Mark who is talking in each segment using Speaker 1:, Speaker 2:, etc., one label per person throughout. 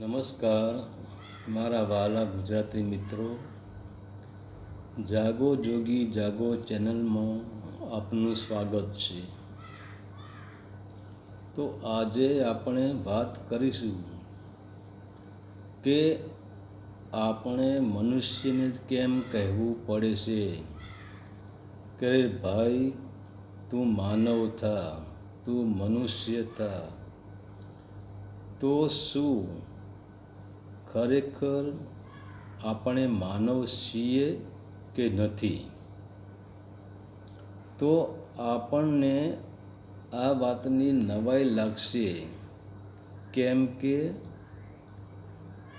Speaker 1: નમસ્કાર, મારા વાલા ગુજરાતી મિત્રો. જાગો જોગી, જાગો ચેનલમાં આપનું સ્વાગત છે. તો આજે આપણે વાત કરીશું કે આપણે મનુષ્યને કેમ કહેવું પડે છે? કે ભાઈ, તું માનવ થા, તું મનુષ્ય થા. તો શું ખરેખર આપણે માનવ છીએ કે નથી? તો આપણને આ વાતની નવાઈ લાગશે. કેમ કે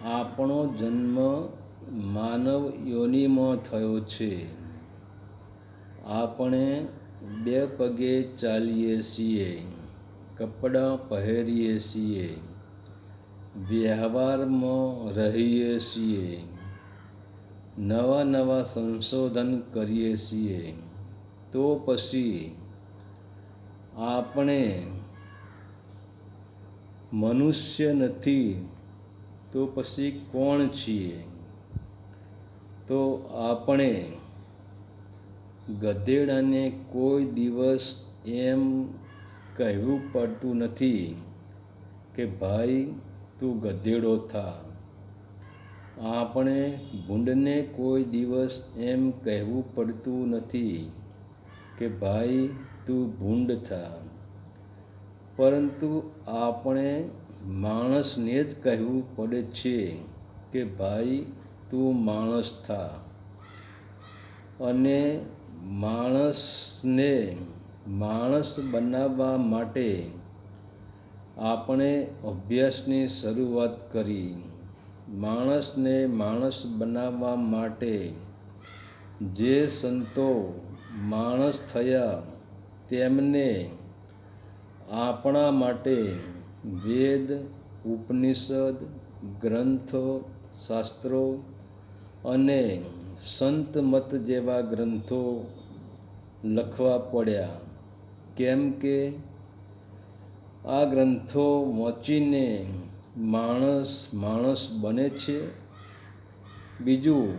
Speaker 1: આપણો જન્મ માનવ યોનિમાં થયો છે. આપણે બે પગે ચાલીએ છીએ, કપડાં પહેરીએ છીએ વ્યવહારમાં રહીએ છીએ. નવા નવા સંશોધન કરીએ છીએ. તો પછી આપણે મનુષ્ય નથી, તો પછી કોણ છીએ? તો આપણે ગધેડાને કોઈ દિવસ એમ કહેવું પડતું નથી કે ભાઈ તું ગધેડો થા. આપણે ભૂંડને કોઈ દિવસ એમ કહેવું પડતું નથી કે ભાઈ, તું ભૂંડ થા. પરંતુ આપણે માણસને જ કહેવું પડે છે કે ભાઈ, તું માણસ થા. અને માણસને માણસ બનાવવા માટે આપણે અભ્યાસની શરૂઆત કરી. માણસને માણસ બનાવવા માટે જે સંતો માણસ થયા, તેમને આપણા માટે વેદ, ઉપનિષદ, ગ્રંથો, શાસ્ત્રો અને સંત મત જેવા ગ્રંથો લખવા પડ્યા. કેમ કે આ ગ્રંથો વાંચીને માણસ માણસ બને છે. બીજું,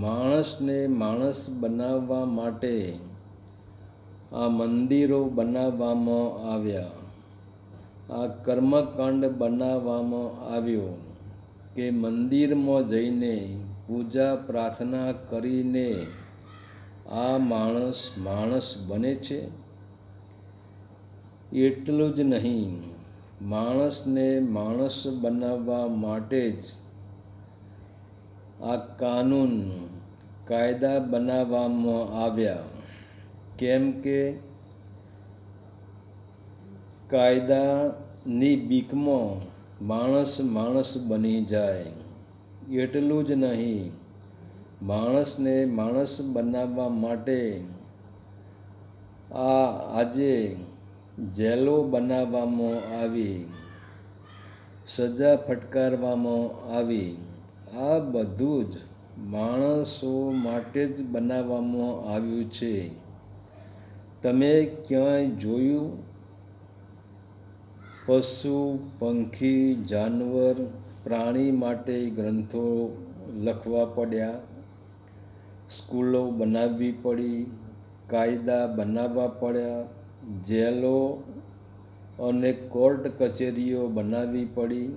Speaker 1: માણસને માણસ બનાવવા માટે આ મંદિરો બનાવવામાં આવ્યા. આ કર્મકાંડ બનાવવામાં આવ્યો કે મંદિરમાં જઈને પૂજા પ્રાર્થના કરીને આ માણસ માણસ બને છે. એટલું જ નહીં. માણસને માણસ બનાવવા માટે જ આ કાનૂન કાયદા બનાવવામાં આવ્યા. કેમ કે કાયદાની બીકમાં માણસ માણસ બની જાય. એટલું જ નહીં. માણસને માણસ બનાવવા માટે આ આજે જેલો બનાવવામાં આવી, સજા ફટકારવામાં આવી, આ બધું જ માણસો માટે જ બનાવવામાં આવ્યું છે. તમે ક્યાંય જોયું? પશુ, પંખી, જાનવર, પ્રાણી માટે ગ્રંથો લખવા પડ્યા, સ્કૂલો બનાવવી પડી, કાયદા બનાવવા પડ્યા જેલો અને કોર્ટ કચેરીઓ બનાવવી પડી,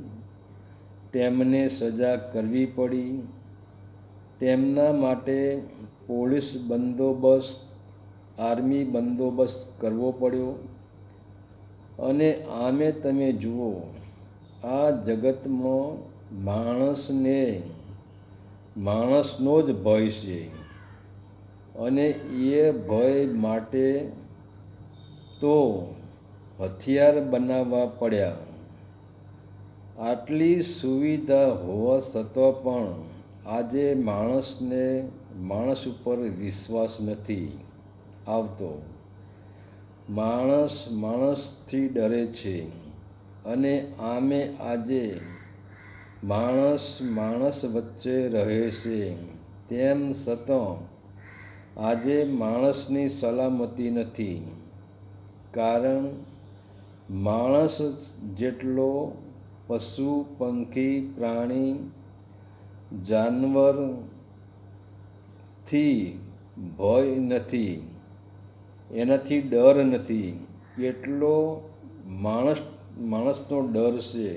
Speaker 1: તેમને સજા કરવી પડી. તેમના માટે પોલીસ બંદોબસ્ત, આર્મી બંદોબસ્ત કરવો પડ્યો. અને આમે તમે જુઓ, આ જગતમાં માણસને, માણસનો જ ભય છે. અને એ ભય માટે તો હથિયાર બનાવવા પડ્યા. આટલી સુવિધા હોવા છતાં પણ આજે માણસને, માણસ ઉપર વિશ્વાસ નથી આવતો. માણસ માણસથી ડરે છે અને આમે આજે માણસ માણસ વચ્ચે રહે છે. તેમ છતાં આજે માણસની સલામતી નથી. કારણ માણસ જેટલો પશુ, પંખી, પ્રાણી જાનવરથી ભય નથી, એનાથી ડર નથી, એટલો માણસ, માણસનો ડર છે.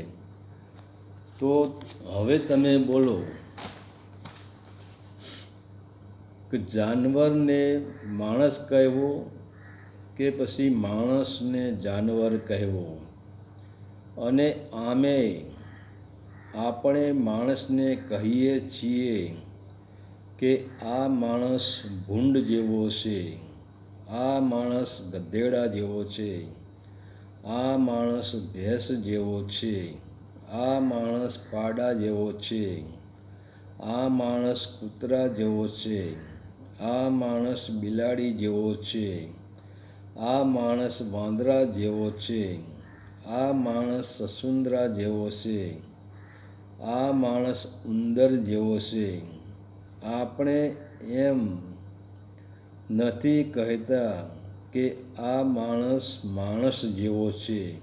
Speaker 1: તો હવે તમે બોલો કે જાનવરને માણસ કહેવો કે પછી માણસને જાનવર કહેવો? અને આમે આપણે માણસને કહીએ છીએ કે આ માણસ ભૂંડ જેવો છે, આ માણસ ગધેડા જેવો છે, આ માણસ ભેંસ જેવો છે, આ માણસ પાડા જેવો છે, આ માણસ કૂતરા જેવો છે, આ માણસ બિલાડી જેવો છે આ માણસ વાંદરા જેવો છે. આ માણસ સસુંદરા જેવો છે. આ માણસ ઉંદર જેવો છે. આપણે એમ નથી કહેતા કે આ માણસ માણસ જેવો છે.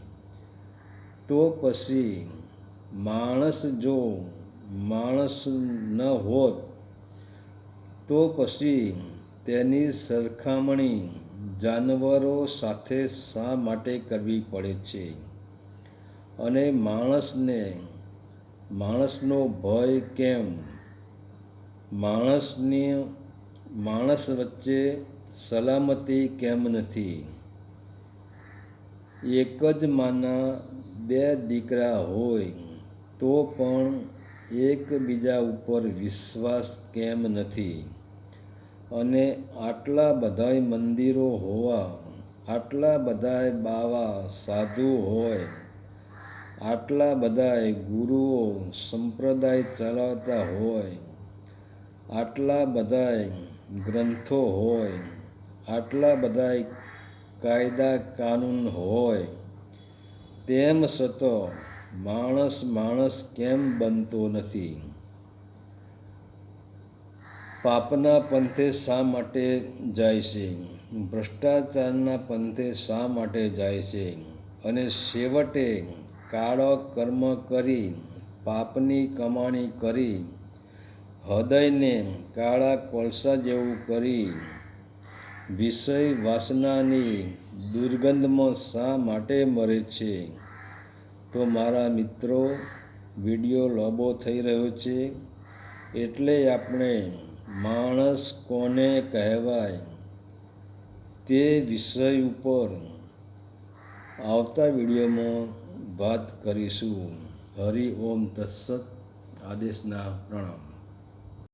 Speaker 1: તો પછી માણસ જો માણસ ન હોત, તો પછી તેની સરખામણી જાનવરો સાથે શા માટે કરવી પડે છે? અને માણસને, માણસનો ભય કેમ? માણસની, માણસ વચ્ચે સલામતી કેમ નથી? એક જ માના બે દીકરા હોય, તો પણ એકબીજા ઉપર વિશ્વાસ કેમ નથી? અને આટલા બધાય મંદિરો હોવા, આટલા બધાય બાવા સાધુ હોય, આટલા બધાય ગુરુઓ સંપ્રદાય ચલાવતા હોય, આટલા બધાય ગ્રંથો હોય, આટલા બધાય કાયદા કાનૂન હોય, તેમ છતાં માણસ માણસ કેમ બનતો નથી? પાપના પંથે શા માટે જાય છે? ભ્રષ્ટાચારના પંથે શા માટે જાય છે? અને છેવટે કાળો કર્મ કરી પાપની કમાણી કરી, હૃદયને કાળા કોલસા જેવું કરી, વિષય વાસનાની દુર્ગંધમાં શા માટે મરે છે? તો મારા મિત્રો, વીડિયો લાંબો થઈ રહ્યો છે. એટલે આપણે માણસ કોને કહેવાય તે વિષય ઉપર આવતા વિડીયોમાં વાત કરીશું. હરિ ઓમ તત્સત. આદેશના પ્રણામ.